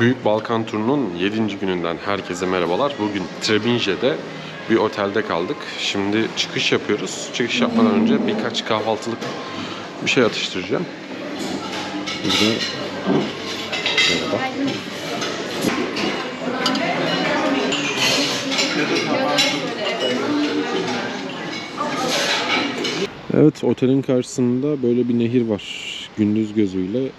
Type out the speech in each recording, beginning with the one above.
Büyük Balkan turunun 7. gününden herkese merhabalar. Bugün Trebinje'de bir otelde kaldık. Şimdi çıkış yapıyoruz. Çıkış yapmadan önce birkaç kahvaltılık bir şey atıştıracağım. Burada Merhaba. Evet, otelin karşısında böyle bir nehir var. Gündüz gözüyle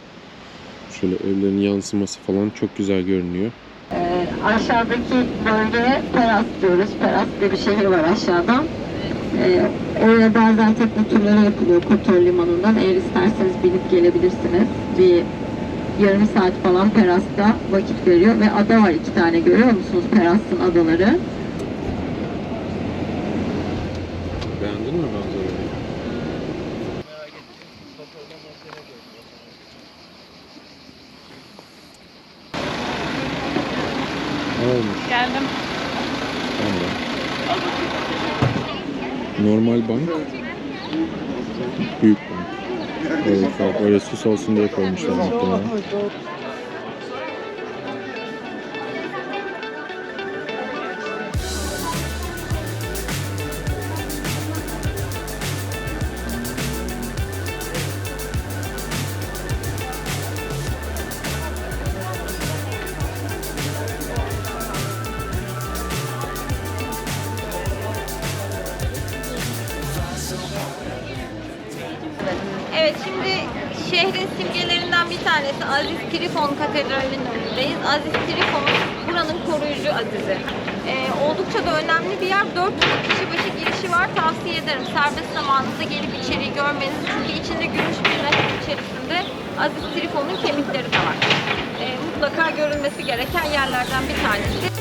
şöyle evlerin yansıması falan çok güzel görünüyor. Ee, aşağıdaki bölgeye Peras diyoruz. Peras diye bir şehir var aşağıda. Ee, oraya bazen tekne turları yapılıyor Kotor Limanı'ndan. Eğer isterseniz binip gelebilirsiniz. Bir yarım saat falan Peras'ta vakit veriyor ve ada var iki tane görüyor musunuz Peras'ın adaları? Beğendin mi manzarayı? Ne olmuş? Geldim. Tamam. Normal bank. Büyük bank. Evet, süs olsun diye koymuşlar muhtemelen. Simgelerinden bir tanesi Aziz Trifon Katedrali'nin önündeyiz. Aziz Trifon buranın koruyucu azizi. Ee, oldukça da önemli bir yer. 400 kişi başı girişi var. Tavsiye ederim. Serbest zamanınızda gelip içeriği görmenizi. Çünkü içinde gümüş bir nehir içerisinde Aziz Trifon'un kemikleri de var. Ee, mutlaka görülmesi gereken yerlerden bir tanesi.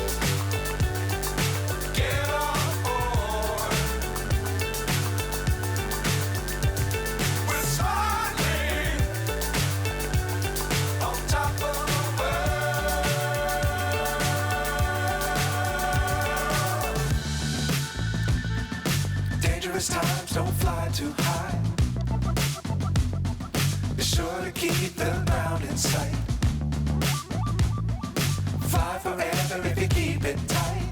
Fly too high. Be sure to keep the ground sight. Fly forever if you keep it tight.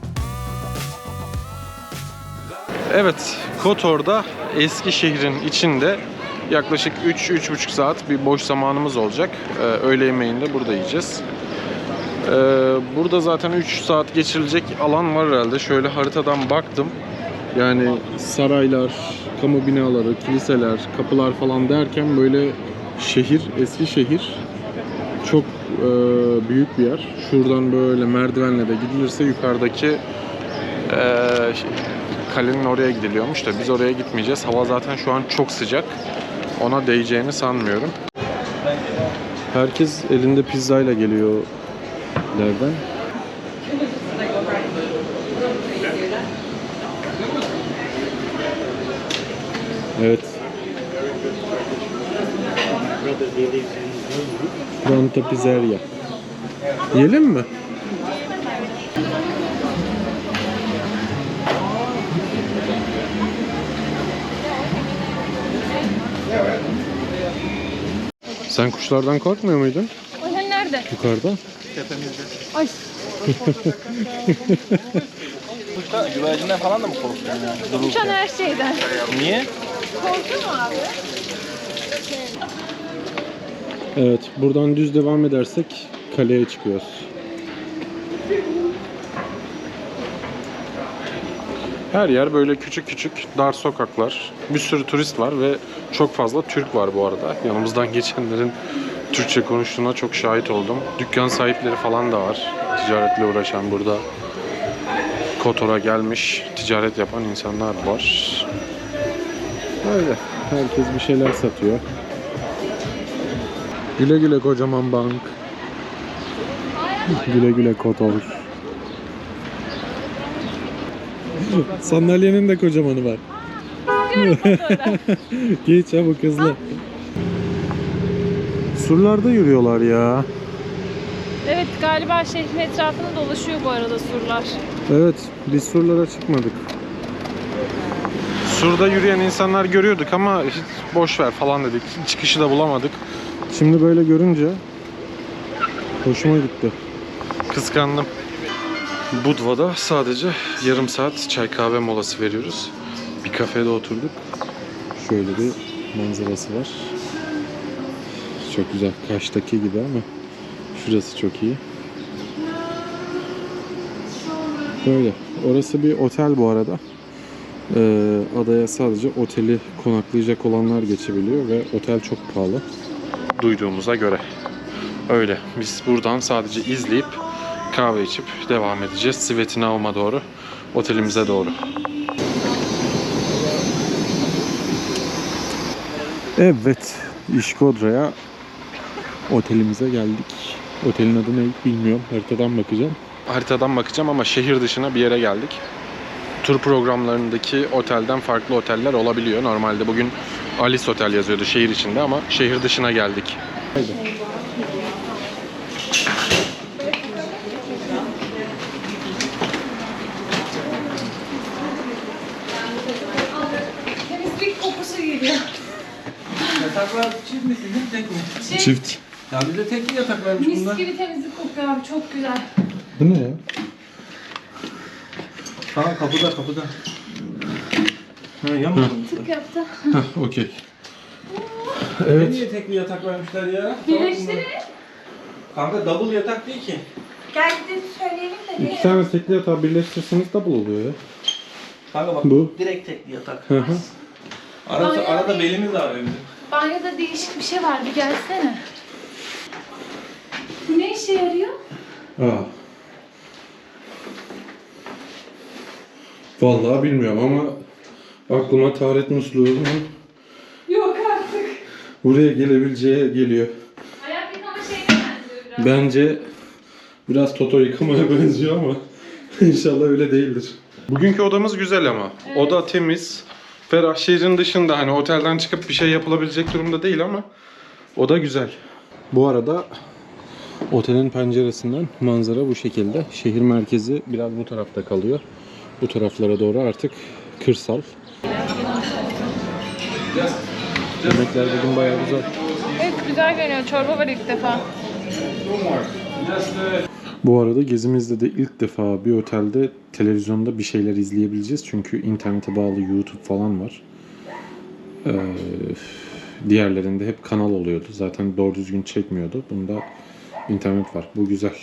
Evet, Kotor'da eski şehrin içinde yaklaşık 3-3,5 saat bir boş zamanımız olacak. Ee, öğle yemeğini de burada yiyeceğiz. Ee, burada zaten 3 saat geçirilecek alan var herhalde. Şöyle haritadan baktım. Yani saraylar, kamu binaları, kiliseler, kapılar falan derken böyle şehir, eski şehir çok e, büyük bir yer. Şuradan böyle merdivenle de gidilirse yukarıdaki e, şey- kalenin oraya gidiliyormuş da biz oraya gitmeyeceğiz. Hava zaten şu an çok sıcak. Ona değeceğini sanmıyorum. Herkes elinde pizzayla geliyor nereden? Evet. Pronto Pizzeria. Yiyelim mi? Sen kuşlardan korkmuyor muydun Oyun nerede? yukarıda? Ay Kuşta güvercinden falan da mı korkuyorsun yani? uçan her şeyden. Niye? Korktun mu abi? Evet, buradan düz devam edersek kaleye çıkıyoruz. Her yer böyle küçük küçük dar sokaklar. Bir sürü turist var ve çok fazla Türk var bu arada. Yanımızdan geçenlerin Türkçe konuştuğuna çok şahit oldum. Dükkan sahipleri falan da var. Ticaretle uğraşan burada. Kotor'a gelmiş ticaret yapan insanlar var. Öyle. Herkes bir şeyler satıyor. Güle güle kocaman bank. Güle güle Kotor. Sandalyenin de kocamanı var. Geç çabuk hızlı. Surlarda yürüyorlar ya. Evet galiba şehrin etrafında dolaşıyor bu arada surlar. Evet, biz surlara çıkmadık. Surda yürüyen insanlar görüyorduk ama hiç boş ver falan dedik. Çıkışı da bulamadık. Şimdi böyle görünce hoşuma gitti. Kıskandım. Budva'da sadece yarım saat çay kahve molası veriyoruz. Bir kafede oturduk. Şöyle bir manzarası var. Çok güzel. Kaş'taki gibi ama şurası çok iyi. Böyle. Orası bir otel bu arada. Ee, adaya sadece oteli konaklayacak olanlar geçebiliyor ve otel çok pahalı. Duyduğumuza göre. Öyle. Biz buradan sadece izleyip kahve içip devam edeceğiz. Svetinaum'a doğru. Otelimize doğru. Evet. İşkodra'ya otelimize geldik. Otelin adı ne bilmiyorum. Haritadan bakacağım. Haritadan bakacağım ama şehir dışına bir yere geldik. Tur programlarındaki otelden farklı oteller olabiliyor. Normalde bugün Alice Otel yazıyordu şehir içinde ama şehir dışına geldik. Haydi. Temizlik kokusu geliyor. Yataklar çift mi tek mi? Çift. Ya bir de tek yatak varmış Mis bunda. gibi temizlik kokuyor abi çok güzel. Bu ne ya? Ha kapıda kapıda. Ha yanmadı mı? Tık yaptı. Heh, okey. Evet. Niye tek bir yatak vermişler ya? Birleştirin. Kanka double yatak değil ki. Gel söyleyelim de. İki tane tekli yatağı birleştirseniz double oluyor ya. Kanka bak Bu. direkt tekli yatak. Hı hı. Arada, Aynen. arada belimiz ağrıyor bizim. Banyoda değişik bir şey var bir gelsene. Bu ne işe yarıyor? Aa. Vallahi bilmiyorum ama aklıma taharet musluğunun Yok artık. buraya gelebileceği geliyor. Ayak yıkama şeyine benziyor biraz. Bence biraz Toto yıkamaya benziyor ama inşallah öyle değildir. Bugünkü odamız güzel ama. Oda temiz. Ferah şehrin dışında hani otelden çıkıp bir şey yapılabilecek durumda değil ama oda güzel. Bu arada otelin penceresinden manzara bu şekilde. Şehir merkezi biraz bu tarafta kalıyor. Bu taraflara doğru artık kırsal. Yemekler bugün bayağı güzel. Evet güzel görünüyor. Çorba var ilk defa. Bu arada gezimizde de ilk defa bir otelde televizyonda bir şeyler izleyebileceğiz. Çünkü internete bağlı YouTube falan var. Ee, diğerlerinde hep kanal oluyordu. Zaten doğru düzgün çekmiyordu. Bunda internet var. Bu güzel.